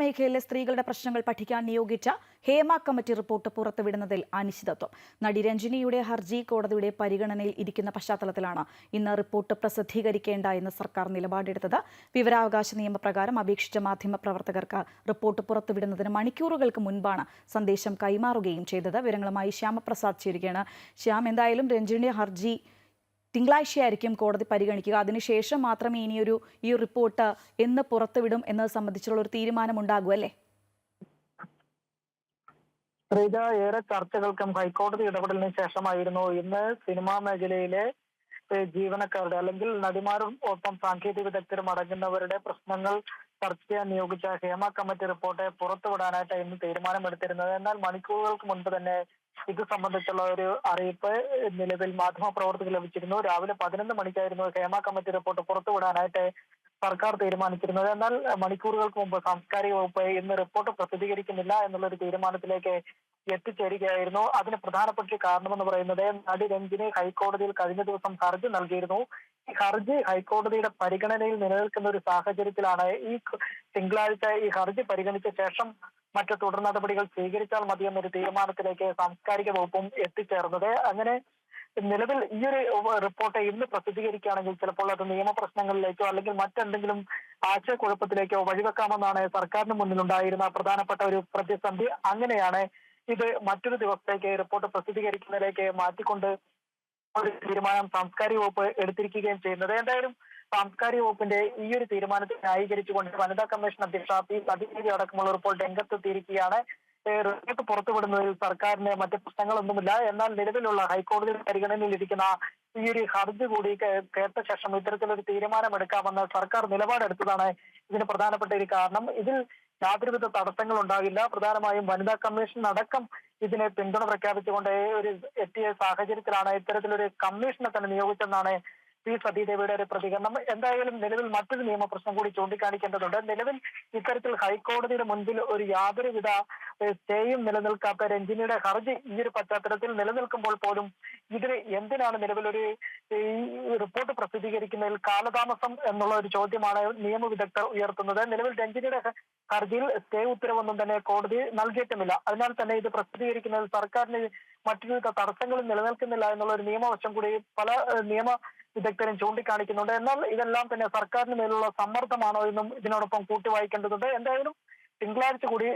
മേഖലയിലെ സ്ത്രീകളുടെ പ്രശ്നങ്ങൾ പഠിക്കാൻ നിയോഗിച്ച ഹേമ കമ്മിറ്റി റിപ്പോർട്ട് പുറത്തുവിടുന്നതിൽ അനിശ്ചിതത്വം. നടി രഞ്ജിനിയുടെ ഹർജി കോടതിയുടെ പരിഗണനയിൽ ഇരിക്കുന്ന പശ്ചാത്തലത്തിലാണ് ഇന്ന് റിപ്പോർട്ട് പ്രസിദ്ധീകരിക്കേണ്ട എന്ന് സർക്കാർ നിലപാടെടുത്തത്. വിവരാവകാശ നിയമപ്രകാരം അപേക്ഷിച്ച മാധ്യമ പ്രവർത്തകർക്ക് റിപ്പോർട്ട് പുറത്തുവിടുന്നതിന് മണിക്കൂറുകൾക്ക് മുൻപാണ് സന്ദേശം കൈമാറുകയും ചെയ്തത്. വിവരങ്ങളുമായി ശ്യാമപ്രസാദ് ചേരുകയാണ്. ശ്യാം എന്തായാലും രഞ്ജിനിയുടെ ഹർജി തിങ്കളാഴ്ചയായിരിക്കും കോടതി പരിഗണിക്കുക. അതിനുശേഷം മാത്രമേ ഇനിയൊരു ഈ റിപ്പോർട്ട് എന്ന് പുറത്തുവിടും എന്നത് സംബന്ധിച്ചുള്ള ഒരു തീരുമാനം ഉണ്ടാകും അല്ലേ? ശ്രീജ ഏറെ ചർച്ചകൾക്കും ഹൈക്കോടതി ഇടപെടലിന് ശേഷമായിരുന്നു ഇന്ന് സിനിമാ മേഖലയിലെ ജീവനക്കാരുടെ അല്ലെങ്കിൽ നടിമാരും ഒപ്പം സാങ്കേതിക വിദഗ്ധരും അടങ്ങുന്നവരുടെ പ്രശ്നങ്ങൾ ചർച്ച ചെയ്യാൻ നിയോഗിച്ച ഹേമ കമ്മിറ്റി റിപ്പോർട്ട് പുറത്തുവിടാനായിട്ട് ഇന്ന് തീരുമാനമെടുത്തിരുന്നത്. എന്നാൽ മണിക്കൂറുകൾക്ക് മുൻപ് തന്നെ ഇത് സംബന്ധിച്ചുള്ള ഒരു അറിയിപ്പ് നിലവിൽ മാധ്യമപ്രവർത്തകർ ലഭിച്ചിരുന്നു. രാവിലെ പതിനൊന്ന് മണിക്കായിരുന്നു ഹേമ കമ്മിറ്റി റിപ്പോർട്ട് പുറത്തുവിടാനായിട്ട് സർക്കാർ തീരുമാനിച്ചിരുന്നത്. എന്നാൽ മണിക്കൂറുകൾക്ക് മുമ്പ് സാംസ്കാരിക വകുപ്പ് ഇന്ന് റിപ്പോർട്ട് പ്രസിദ്ധീകരിക്കുന്നില്ല എന്നുള്ളൊരു തീരുമാനത്തിലേക്ക് എത്തിച്ചേരുകയായിരുന്നു. അതിന് പ്രധാനപ്പെട്ട കാരണമെന്ന് പറയുന്നത് നടി രഞ്ജിനി ഹൈക്കോടതിയിൽ കഴിഞ്ഞ ദിവസം ഹർജി നൽകിയിരുന്നു. ഈ ഹർജി ഹൈക്കോടതിയുടെ പരിഗണനയിൽ നിലനിൽക്കുന്ന ഒരു സാഹചര്യത്തിലാണ് ഈ തിങ്കളാഴ്ച ഈ ഹർജി പരിഗണിച്ച ശേഷം മറ്റു തുടർ നടപടികൾ സ്വീകരിച്ചാൽ മതിയെന്നൊരു തീരുമാനത്തിലേക്ക് സാംസ്കാരിക വകുപ്പും എത്തിച്ചേർന്നത്. അങ്ങനെ നിലവിൽ ഈ ഒരു റിപ്പോർട്ട് ഇന്ന് പ്രസിദ്ധീകരിക്കുകയാണെങ്കിൽ ചിലപ്പോൾ അത് നിയമപ്രശ്നങ്ങളിലേക്കോ അല്ലെങ്കിൽ മറ്റെന്തെങ്കിലും ആശയക്കുഴപ്പത്തിലേക്കോ വഴിവെക്കാമെന്നാണ് സർക്കാരിന് മുന്നിലുണ്ടായിരുന്ന പ്രധാനപ്പെട്ട ഒരു പ്രതിസന്ധി. അങ്ങനെയാണ് ഇത് മറ്റൊരു ദിവസത്തേക്ക് റിപ്പോർട്ട് പ്രസിദ്ധീകരിക്കുന്നതിലേക്ക് മാറ്റിക്കൊണ്ട് ഒരു തീരുമാനം സാംസ്കാരിക വകുപ്പ് എടുത്തിരിക്കുകയും ചെയ്യുന്നത്. എന്തായാലും സാംസ്കാരിക വകുപ്പിന്റെ ഈ ഒരു തീരുമാനത്തെ ന്യായീകരിച്ചുകൊണ്ട് വനിതാ കമ്മീഷൻ അധ്യക്ഷ പി. സതീദേവി അടക്കമുള്ള ഇപ്പോൾ രംഗത്തെത്തിയിരിക്കുകയാണ്. റിപ്പോർട്ട് പുറത്തുവിടുന്നതിൽ സർക്കാരിന് മറ്റ് പ്രശ്നങ്ങളൊന്നുമില്ല. എന്നാൽ നിലവിലുള്ള ഹൈക്കോടതി പരിഗണനയിലിരിക്കുന്ന ഈ ഒരു ഹർജി കൂടി കേട്ട ശേഷം ഇത്തരത്തിലൊരു തീരുമാനമെടുക്കാമെന്ന് സർക്കാർ നിലപാടെടുത്തതാണ് ഇതിന് പ്രധാനപ്പെട്ട ഒരു കാരണം. ഇതിൽ യാതൊരുവിധ തടസ്സങ്ങൾ ഉണ്ടാകില്ല പ്രധാനമായും വനിതാ കമ്മീഷൻ അടക്കം ഇതിനെ പിന്തുണ പ്രഖ്യാപിച്ചുകൊണ്ട് ഒരു എത്തിയ സാഹചര്യത്തിലാണ് ഇത്തരത്തിലൊരു കമ്മീഷനെ തന്നെ നിയോഗിച്ചെന്നാണ് പി. സതീദേവിയുടെ ഒരു പ്രതികരണം. എന്തായാലും നിലവിൽ മറ്റൊരു നിയമപ്രശ്നം കൂടി ചൂണ്ടിക്കാണിക്കേണ്ടതുണ്ട്. നിലവിൽ ഇത്തരത്തിൽ ഹൈക്കോടതിയുടെ മുൻപിൽ ഒരു യാതൊരുവിധ സ്റ്റേയും നിലനിൽക്കാത്ത രഞ്ജിനിയുടെ ഹർജി ഈ ഒരു പശ്ചാത്തലത്തിൽ നിലനിൽക്കുമ്പോൾ പോലും ഇതിന് എന്തിനാണ് നിലവിലൊരു റിപ്പോർട്ട് പ്രസിദ്ധീകരിക്കുന്നതിൽ കാലതാമസം എന്നുള്ള ഒരു ചോദ്യമാണ് നിയമവിദഗ്ധർ ഉയർത്തുന്നത്. നിലവിൽ രഞ്ജിനിയുടെ ഹർജിയിൽ സ്റ്റേ ഉത്തരവൊന്നും തന്നെ കോടതി നൽകിയിട്ടുമില്ല. അതിനാൽ തന്നെ ഇത് പ്രസിദ്ധീകരിക്കുന്നതിൽ സർക്കാരിന് മറ്റുവിധ തടസ്സങ്ങളും നിലനിൽക്കുന്നില്ല എന്നുള്ള ഒരു നിയമവശം കൂടി പല നിയമ വിദഗ്ധരും ചൂണ്ടിക്കാണിക്കുന്നുണ്ട്. എന്നാൽ ഇതെല്ലാം തന്നെ സർക്കാരിന് മേലുള്ള സമ്മർദ്ദമാണോ എന്നും ഇതിനോടൊപ്പം കൂട്ടിവായിക്കേണ്ടതുണ്ട് എന്തായാലും തിങ്കളാഴ്ച കൂടി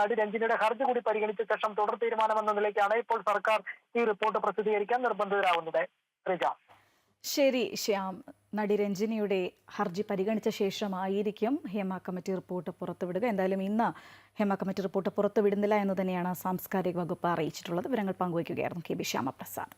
നടി രഞ്ജിനിയുടെ ഹർജി കൂടി പരിഗണിച്ച ശേഷം തുടർ തീരുമാനമെന്ന നിലയ്ക്കാണ് ഇപ്പോൾ സർക്കാർ ഈ റിപ്പോർട്ട് പ്രസിദ്ധീകരിക്കാൻ നിർബന്ധിതരാകുന്നത്. ശ്രീജ ശരി ശ്യാം. നടി രഞ്ജിനിയുടെ ഹർജി പരിഗണിച്ച ശേഷമായിരിക്കും ഹേമ കമ്മിറ്റി റിപ്പോർട്ട് പുറത്തുവിടുക. എന്തായാലും ഇന്ന് ഹേമ കമ്മിറ്റി റിപ്പോർട്ട് പുറത്തുവിടുന്നില്ല എന്ന് തന്നെയാണ് സാംസ്കാരിക വകുപ്പ് അറിയിച്ചിട്ടുള്ളത്. വിവരങ്ങൾ പങ്കുവയ്ക്കുകയായിരുന്നു കെ ബി ശ്യാമപ്രസാദ്.